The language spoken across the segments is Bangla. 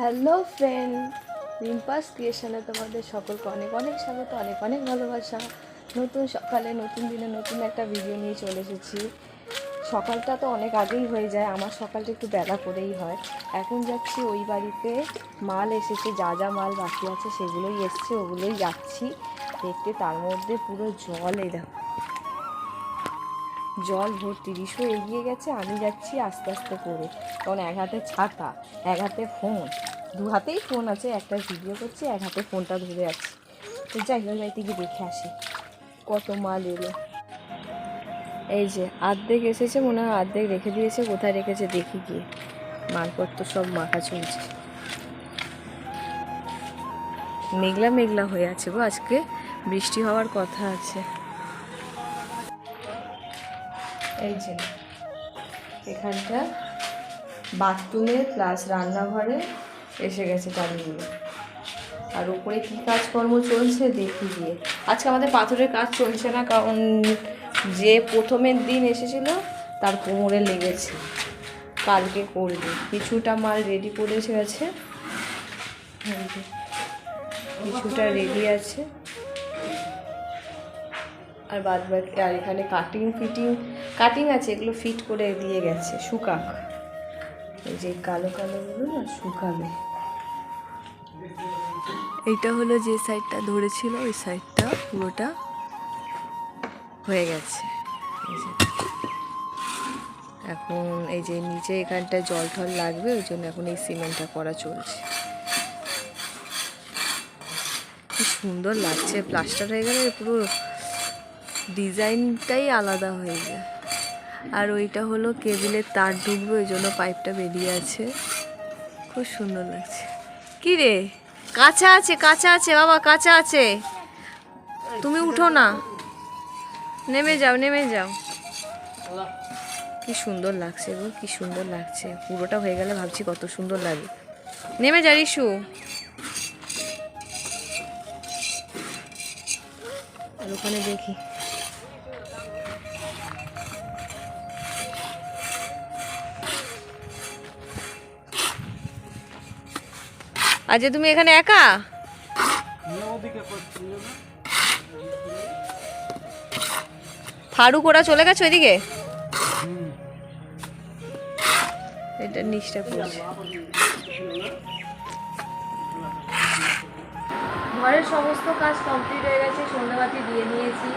হ্যালো ফ্রেন্ড, রিম্পাস ক্রিয়েশনে তোমাদের সকলকে অনেক অনেক স্বাগত, অনেক অনেক ভালোবাসা। নতুন সকালে, নতুন দিনে নতুন একটা ভিডিও নিয়ে চলে এসেছি। সকালটা তো অনেক আগেই হয়ে যায়, আমার সকালটা একটু বেলা করেই হয়। এখন যাচ্ছি ওই বাড়িতে, মাল এসেছে, যা যা মাল বাকি আছে সেগুলোই এসছে, ওগুলোই যাচ্ছি। দেখতে তার মধ্যে পুরো জল, এই দেখো। জল ভর্তি রিসু এগিয়ে গেছে, আমি যাচ্ছি আস্তে আস্তে করে। কারণ এক হাতে ছাতা, এক হাতে ফোন দু হাতেই ফোন আছে, একটা ভিডিও করছি, এক হাতে ফোনটা ধরে আছি। তো যাই হোক বাড়িতে গিয়ে দেখে আসি, কত মাল এলো। এই যে, আর্ধেক এসেছে, মনে হয় আর্ধেক রেখে দিয়েছে, কোথায় রেখেছে দেখি গিয়ে। মালপত্র সব মাখা চলছে। মেঘলা মেঘলা হয়ে আছে গো আজকে, বৃষ্টি হওয়ার কথা আছে। এই যে, এখানটা বাথরুমে প্লাস রান্নাঘরে এসে গেছে টালিগুলো আর উপরে কী কাজকর্ম চলছে দেখি গিয়ে। আজকে আমাদের পাথরের কাজ চলছে না, কারণ যে প্রথমের দিন এসেছিল, তার কোমরে লেগেছে। কালকে করবে। কিছুটা মাল রেডি করে এসে গেছে। কিছুটা রেডি আছে। আর বাদ বাকি, আর এখানে কাটিং ফিটিং কাটিং আছে, এগুলো ফিট করে দিয়ে গেছে, শুকাক। এই যে কালো কালোগুলো না শুকাবে। এইটা হলো যে সাইডটা ধরেছিল, ওই সাইডটা পুরোটা হয়ে গেছে। এখন এই যে নিচে এখানটায় জল টল লাগবে, ওই জন্য এখন এই সিমেন্টটা করা চলছে। কি সুন্দর লাগছে প্লাস্টার হয়ে গেলে পুরো ডিজাইনটাই আলাদা হয়ে যায়। আর ওইটা হলো কেবিলের তার ঢুকবে, ওই জন্য পাইপটা বেরিয়ে আছে। খুব সুন্দর লাগছে। কি রে? কাঁচা আছে কাঁচা আছে, বাবা, কাঁচা আছে। তুমি উঠো না। নেমে যাও নেমে যাও। কি সুন্দর লাগছে গো, কি সুন্দর লাগছে। পুরোটা হয়ে গেলে ভাবছি কত সুন্দর লাগে। নেমে যা রিসু আর ওখানে দেখি। আজকে তুমি এখানে একা? ফারুক, ওরা চলে গেছে ওইদিকে? এটা ঘরের সমস্ত কাজ কমপ্লিট হয়ে গেছে, সন্ধ্যাবাতি দিয়ে নিয়েছি।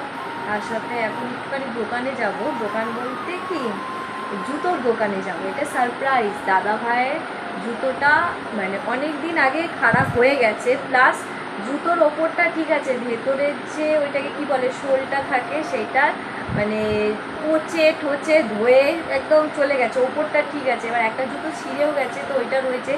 তার সাথে এখন একটুখানি দোকানে যাব। দোকান বলতে কি? জুতোর দোকানে যাব। এটা সারপ্রাইজ দাদা ভাইয়ের জুতোটা মানে অনেক দিন আগে খারাপ হয়ে গেছে প্লাস জুতোর ওপরটা ঠিক আছে, ভেতরের যে ওইটাকে কি বলে, শোলটা থাকে সেইটা মানে পচে ঠোচে ধুয়ে একদম চলে গেছে, ওপরটা ঠিক আছে। এবার একটা জুতো ছিঁড়েও গেছে তো ওইটা রয়েছে,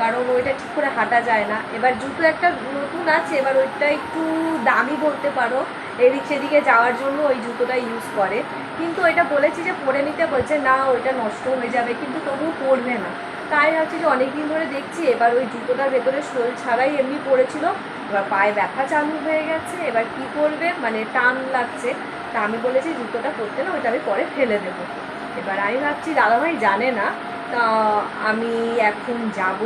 কারণ ওইটা ঠিক করে হাঁটা যায় না। এবার জুতো একটা নতুন আছে, এবার ওইটা একটু দামি বলতে পারো, এদিক সেদিকে যাওয়ার জন্য ওই জুতোটা ইউজ করে। কিন্তু ওইটা বলেছি যে পরে নিতে বলছে, না, ওইটা নষ্ট হয়ে যাবে। কিন্তু তবুও পরবে না। তাই ভাবছি যে অনেকদিন ধরে দেখছি, এবার ওই জুতোটার ভেতরে শোল ছাড়াই এমনি পড়েছিল। এবার পায়ে ব্যথা চালু হয়ে গেছে, এবার কি করবে? মানে টান লাগছে। তা আমি বলেছি, জুতোটা পরতে না, ওইটা আমি পরে ফেলে দেবো। এবার আমি ভাবছি, দাদাভাই জানে না। তা আমি এখন যাব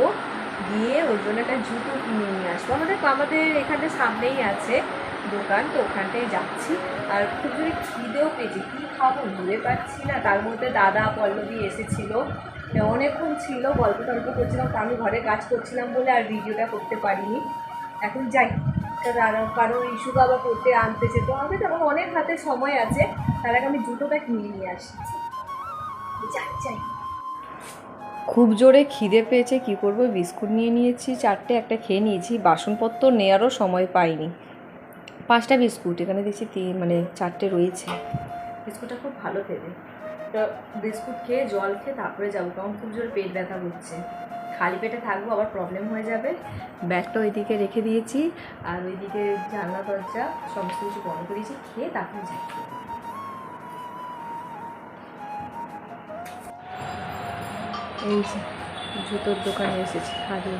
গিয়ে ওর জন্য একটা জুতো কিনে নিয়ে আসব। আমাদের আমাদের এখানে সামনেই আছে দোকান, তো ওখানটায় যাচ্ছি। আর খুব খিদেও পেয়েছি, কী খাব ভুলে পাচ্ছি না। তার মধ্যে দাদা পল্লবী এসেছিল। অনেকক্ষণ ছিল গল্প টল্প করছিলাম তা আমি ঘরে কাজ করছিলাম বলে আর ভিডিওটা করতে পারিনি। এখন যাই কারণ কারণ ইস্যু বাবা করতে আনতে যেতে হবে তখন অনেক হাতে সময় আছে তার আগে আমি জুতোটা কিনে নিয়ে আসি যাই যাই। খুব জোরে খিদে পেয়েছে কি করব? বিস্কুট নিয়ে নিয়েছি চারটে একটা খেয়ে নিয়েছি বাসনপত্র নেওয়ারও সময় পাইনি। পাঁচটা বিস্কুট এখানে দেখছি তিন মানে চারটে রয়েছে। বিস্কুটটা খুব ভালো খেতে। তো বিস্কুট খেয়ে জল খেয়ে তারপরে যাব, কারণ খুব জোরে পেট ব্যথা করছে। খালি পেটে থাকব, আবার প্রবলেম হয়ে যাবে। ব্যাগটা ওইদিকে রেখে দিয়েছি, আর ওইদিকে জানলা, দরজা, সমস্ত কিছু বন্ধ করেছি খেয়ে তারপরে যাই। এই যে, জুতোর দোকানে এসেছি, খালি।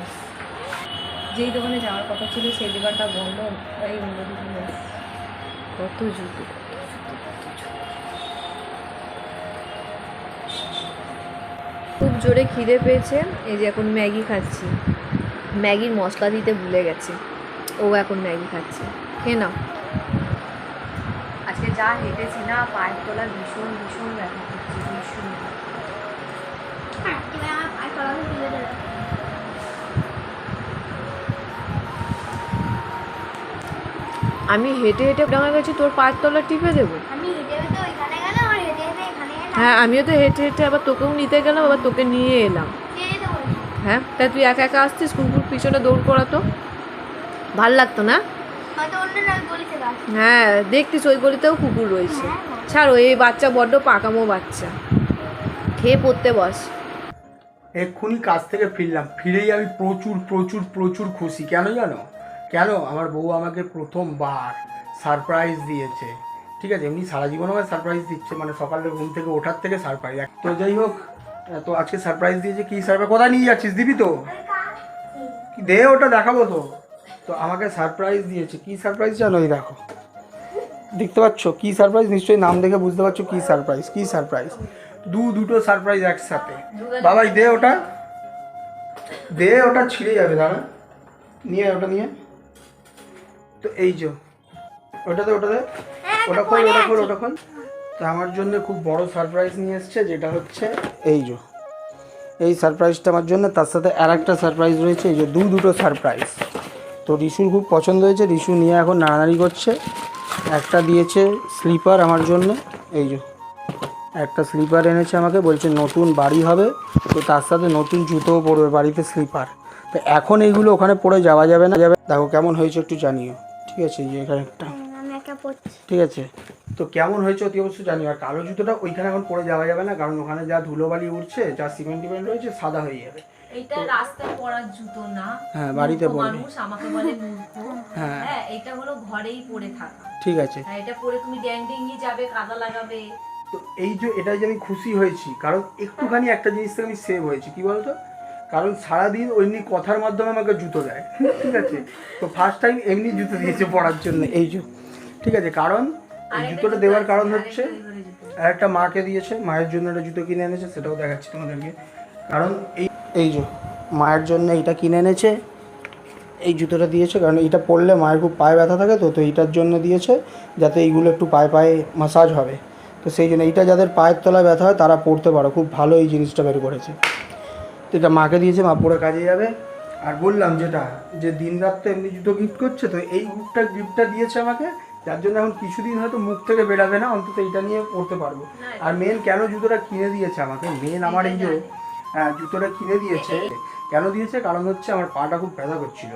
যেই দোকানে যাওয়ার কথা ছিল, সেই দোকানটা বন্ধ এই অন্য কত জুতো কত জুতো, কত জুতো। খুব জোরে খিদে পেয়েছে। এই যে এখন ম্যাগি খাচ্ছি। ম্যাগির মশলা দিতে ভুলে গেছে। ও এখন ম্যাগি খাচ্ছে। খেয়ে নাও। আজকে যা হেঁটেছি না, পায়ের তোলা ভীষণ ভীষণ ব্যথা করছে, ভীষণ আমি হেঁটে হেঁটে ডাঙা গেছি, তোর পায়ের তলা টিপে দেবো? আমি হেঁটে হেঁটে ওইখানে গেলাম আর হেঁটে হেঁটে এখানে এলাম হ্যাঁ আমিও তো হেঁটে হেঁটে আবার তোকেও নিতে গেলাম, আবার তোকে নিয়ে এলাম। হ্যাঁ তাই তুই একা একা আসছিস? কুকুর পিছনে দৌড় করাতো ভালো লাগতো না? হ্যাঁ দেখতিস ওই গলিতেও কুকুর রয়েছে। ছাড়ো, এই বাচ্চা বড্ড পাকামো বাচ্চা। খেয়ে পড়তে বস। এক্ষুনি কাজ থেকে ফিরলাম। ফিরেই আমি প্রচুর প্রচুর প্রচুর খুশি। কেন জানো? কেন? আমার বউ আমাকে প্রথমবার সারপ্রাইজ দিয়েছে। ঠিক আছে এমনি সারা জীবন আমার সারপ্রাইজ দিচ্ছে মানে সকালে ঘুম থেকে ওঠার থেকে সারপ্রাইজ তো যাই হোক তো আজকে সারপ্রাইজ দিয়েছে কি সারপ্রাইজ কোথায় নিয়ে যাচ্ছিস দিবি তো? দে ওটা দেখাবো তো। তো আমাকে সারপ্রাইজ দিয়েছে কি সারপ্রাইজ জানো? এই দেখো। দেখতে পাচ্ছ? কি সারপ্রাইজ নিশ্চয়ই নাম দেখে বুঝতে পারছ কি সারপ্রাইজ কি সারপ্রাইজ দু দুটো সারপ্রাইজ একসাথে। বাবাই দে ওটা। দে ওটা ছিঁড়ে যাবে দাঁড়া। নিয়ে ওটা নিয়ে তো এই যে ওটাতে ওটাতে। ওটা খোল ওটা খোল ওটা খোল। তো আমার জন্য খুব বড় সারপ্রাইজ নিয়ে এসছে যেটা হচ্ছে এই যে। এই সারপ্রাইজটা আমার জন্য তার সাথে আর একটা সারপ্রাইজ রয়েছে এই যে দু দুটো সারপ্রাইজ তো রিশুর খুব পছন্দ হয়েছে রিশু নিয়ে এখন নাড়ানাড়ি করছে। একটা দিয়েছে স্লিপার আমার জন্য এই যে। একটা স্লিপার এনেছে আমাকে বলছে নতুন বাড়ি হবে তো তার সাথে নতুন জুতোও পরবে বাড়িতে স্লিপার তো এখন এইগুলো ওখানে পরে যাওয়া যাবে না যাবে দেখো কেমন হয়েছে একটু জানিও। ঠিক আছে যে এখানে একটা। পড়ছি। ঠিক আছে। তো কেমন হয়েছে অতি অবশ্যই জানিও আর কালো জুতোটা ওইখানে এখন পরে যাওয়া যাবে না কারণ ওখানে যা ধুলোবালি উঠছে যা সিমেন্ট টিমেন্ট রয়েছে সাদা হয়ে যাবে। এটা রাস্তায় পরার জুতো না। হ্যাঁ, বাড়িতে মূর্খ মানুষ আমাকে বলে মূর্খ। হ্যাঁ। হ্যাঁ এটা হলো ঘরেই পরে থাকা। ঠিক আছে। এটা পরে তুমি ড্যাং ডেঙ্গি যাবে কাদা লাগাবে। তো এই যে এটাই যে আমি খুশি হয়েছি কারণ একটুখানি একটা জিনিস থেকে আমি সেভ হয়েছি কি বলতো? কারণ সারাদিন এমনি কথার মাধ্যমে আমাকে জুতো দেয়। ঠিক আছে? তো ফার্স্ট টাইম এমনি জুতো দিয়েছে পড়ার জন্য। এই যে ঠিক আছে কারণ এই জুতোটা দেওয়ার কারণ হচ্ছে। আর একটা মাকে দিয়েছে মায়ের জন্য একটা জুতো কিনে এনেছে সেটাও দেখাচ্ছি তোমাদেরকে। কারণ এই এই যে মায়ের জন্য এইটা কিনে এনেছে এই জুতোটা দিয়েছে কারণ এইটা পরলে মায়ের খুব পায়ে ব্যথা থাকে তো তো এইটার জন্য দিয়েছে যাতে এইগুলো একটু পায়ে পায়ে মাসাজ হবে। তো সেই জন্য এইটা যাদের পায়ের তলায় ব্যথা হয় তারা পরতে পারো খুব ভালো এই জিনিসটা বের করেছে। তো এটা মাকে দিয়েছে মা পরে কাজে যাবে। আর বললাম যেটা যে দিন রাত তো এমনি জুতো গিফট করছে তো এই গ্রুপটা গিফটটা দিয়েছে আমাকে যার জন্য এখন কিছুদিন হয়তো মুখ থেকে বেরাবে না অন্তত এটা নিয়ে পড়তে পারব। আর মেন কেন জুতোটা কিনে দিয়েছে আমাকে? মেন আমার এই যে আহ, জুতোটা কিনে দিয়েছে। কেন দিয়েছে? কারণ হচ্ছে আমার পাটা খুব ব্যথা করছিল।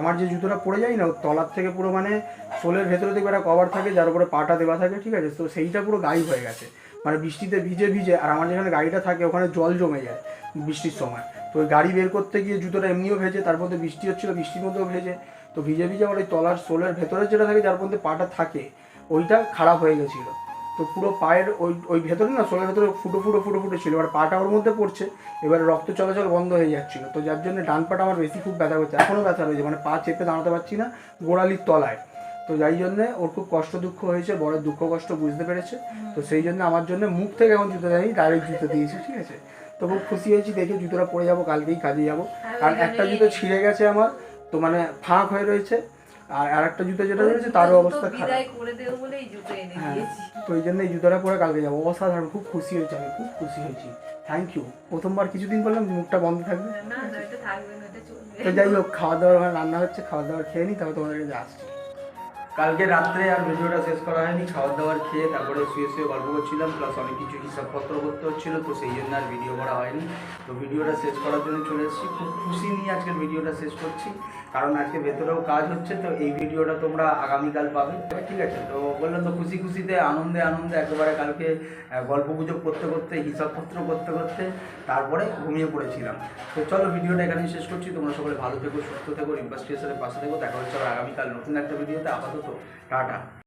আমার যে জুতোটা পরে যায় না ওর তলার থেকে পুরো মানে সোলের ভেতরে থেকে একটা কভার থাকে যার উপরে পাটা দেওয়া থাকে ঠিক আছে? তো সেইটা পুরো গায়েব হয়ে গেছে। মানে বৃষ্টিতে ভিজে ভিজে আর আমার যেখানে গাড়িটা থাকে ওখানে জল জমে যায় বৃষ্টির সময়। তো ওই গাড়ি বের করতে গিয়ে জুতোটা এমনিও ভেজে তারপর তো বৃষ্টি হচ্ছিল বৃষ্টির মধ্যেও ভেজে। তো ভিজে ভিজে আমার ওই তলার সোলের ভেতরে যেটা থাকে যার মধ্যে পাটা থাকে ওইটা খারাপ হয়ে গেছিল। তো পুরো পায়ের ওই ওই ভেতরে না সোলের ভেতরে ফুটো ফুটো ফুটো ফুটো ছিল। এবার পাটা ওর মধ্যে পড়ছে এবার রক্ত চলাচল বন্ধ হয়ে যাচ্ছিল। তো যার জন্য ডান পাটা আমার বেশি খুব ব্যথা করছে। এখনও ব্যথা রয়েছে মানে পা চেপে দাঁড়াতে পারছি না গোড়ালির তলায়। তো যাই জন্যে ওর খুব কষ্ট দুঃখ হয়েছে বড় দুঃখ কষ্ট বুঝতে পেরেছে। তো সেই জন্য আমার জন্য মুখ থেকে এখন জুতো দেয়নি ডাইরেক্ট জুতো দিয়েছে ঠিক আছে? তো খুব খুশি হয়েছি দেখে জুতোটা পরে যাব কালকেই কাজে যাব। আর একটা জুতো ছিঁড়ে গেছে আমার তো মানে ফাঁক হয়ে রয়েছে। আর আরেকটা জুতো যেটা রয়েছে তারও অবস্থা খারাপ। বিদায় করে দেবো বলে এই জুতো এনে হ্যাঁ দিয়েছি। তো ওই জন্য এই জুতোটা পরে কালকে যাব। অসাধারণ খুব খুশি হয়েছি আমি খুব খুশি হয়েছি। থ্যাংক ইউ প্রথমবার কিছুদিন বললাম মুখটা বন্ধ থাকবে। না না এটা থাকবে না এটা চলবে। তো যাই হোক খাওয়া দাওয়া রান্না হচ্ছে খাওয়া দাওয়া খেয়ে নি তারপর তোমাদের কাছে আসছি। কালকে রাত্রে আর ভিডিওটা শেষ করা হয়নি খাওয়া দাওয়ার খেয়ে তারপরে শুয়ে শুয়ে গল্প করছিলাম প্লাস অনেক কিছু হিসাবপত্র করতে হচ্ছিল, তো সেই জন্য আর ভিডিও করা হয়নি। তো ভিডিওটা শেষ করার জন্য চলে এসেছি। খুব খুশি নিয়ে আজকের ভিডিওটা শেষ করছি, কারণ আজকে ভেতরেও কাজ হচ্ছে, তো এই ভিডিওটা তোমরা আগামীকাল পাবে। ঠিক আছে, তো বললাম তো খুশি খুশিতে, আনন্দে আনন্দে একেবারে কালকে গল্প গুজব করতে করতে, হিসাবপত্র করতে করতে তারপরে ঘুমিয়ে পড়েছিলাম। তো চলো ভিডিওটা এখানেই শেষ করছি, তোমরা সকলে ভালো থেকো, সুস্থ থেকো স্টেশনের পাশে থেকো, দেখা হচ্ছে আগামীকাল নতুন একটা ভিডিওতে, আপাতত dosto